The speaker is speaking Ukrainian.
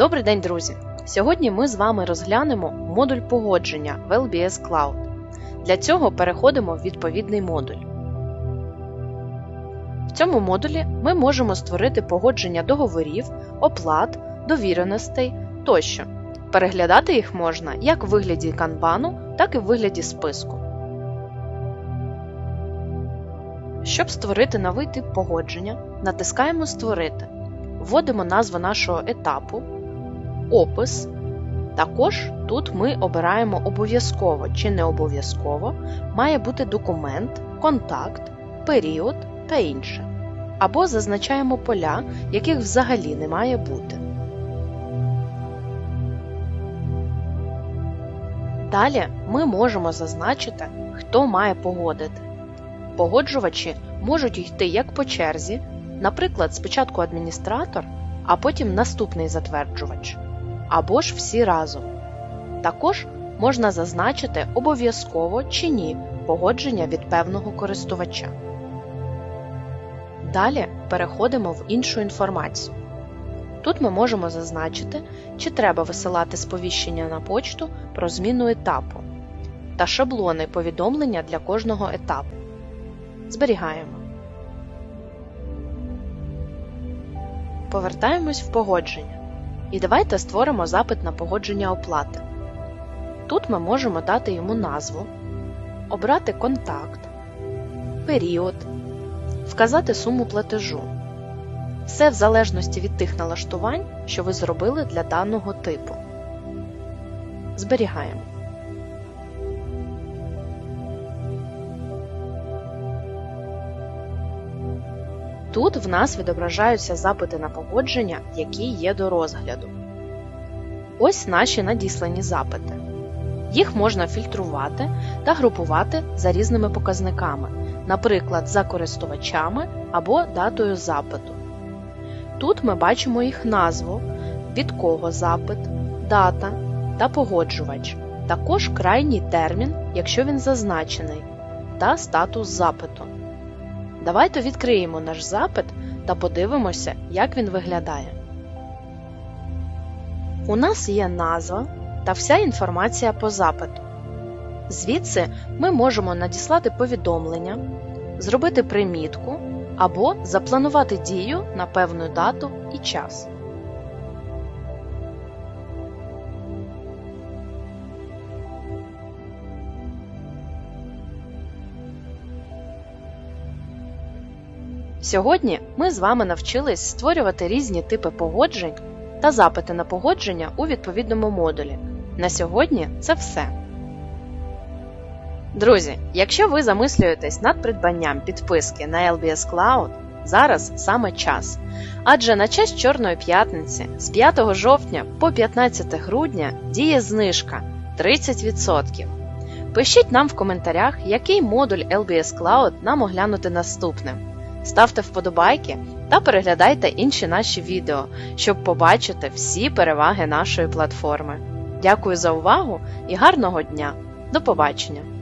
Добрий день, друзі! Сьогодні ми з вами розглянемо модуль погодження в LBS Cloud. Для цього переходимо в відповідний модуль. В цьому модулі ми можемо створити погодження договорів, оплат, довіреностей тощо. Переглядати їх можна як в вигляді канбану, так і в вигляді списку. Щоб створити новий тип погодження, натискаємо Створити, вводимо назву нашого етапу, опис. Також тут ми обираємо обов'язково чи не обов'язково, має бути документ, контакт, період та інше. Або зазначаємо поля, яких взагалі не має бути. Далі ми можемо зазначити, хто має погодити. Погоджувачі можуть йти як по черзі, наприклад, спочатку адміністратор, а потім наступний затверджувач, або ж всі разом. Також можна зазначити обов'язково чи ні погодження від певного користувача. Далі переходимо в іншу інформацію. Тут ми можемо зазначити, чи треба висилати сповіщення на почту про зміну етапу та шаблони повідомлення для кожного етапу. Зберігаємо. Повертаємось в погодження. І давайте створимо запит на погодження оплати. Тут ми можемо дати йому назву, обрати контакт, період, вказати суму платежу. Все в залежності від тих налаштувань, що ви зробили для даного типу. Зберігаємо. Тут в нас відображаються запити на погодження, які є до розгляду. Ось наші надіслані запити. Їх можна фільтрувати та групувати за різними показниками, наприклад, за користувачами або датою запиту. Тут ми бачимо їх назву, від кого запит, дата та погоджувач, також крайній термін, якщо він зазначений, та статус запиту. Давайте відкриємо наш запит та подивимося, як він виглядає. У нас є назва та вся інформація по запиту. Звідси ми можемо надіслати повідомлення, зробити примітку або запланувати дію на певну дату і час. Сьогодні ми з вами навчились створювати різні типи погоджень та запити на погодження у відповідному модулі. На сьогодні це все. Друзі, якщо ви замислюєтесь над придбанням підписки на LBS Cloud, зараз саме час. Адже на честь Чорної п'ятниці з 5 жовтня по 15 грудня діє знижка 30%. Пишіть нам в коментарях, який модуль LBS Cloud нам оглянути наступним. Ставте вподобайки та переглядайте інші наші відео, щоб побачити всі переваги нашої платформи. Дякую за увагу і гарного дня! До побачення!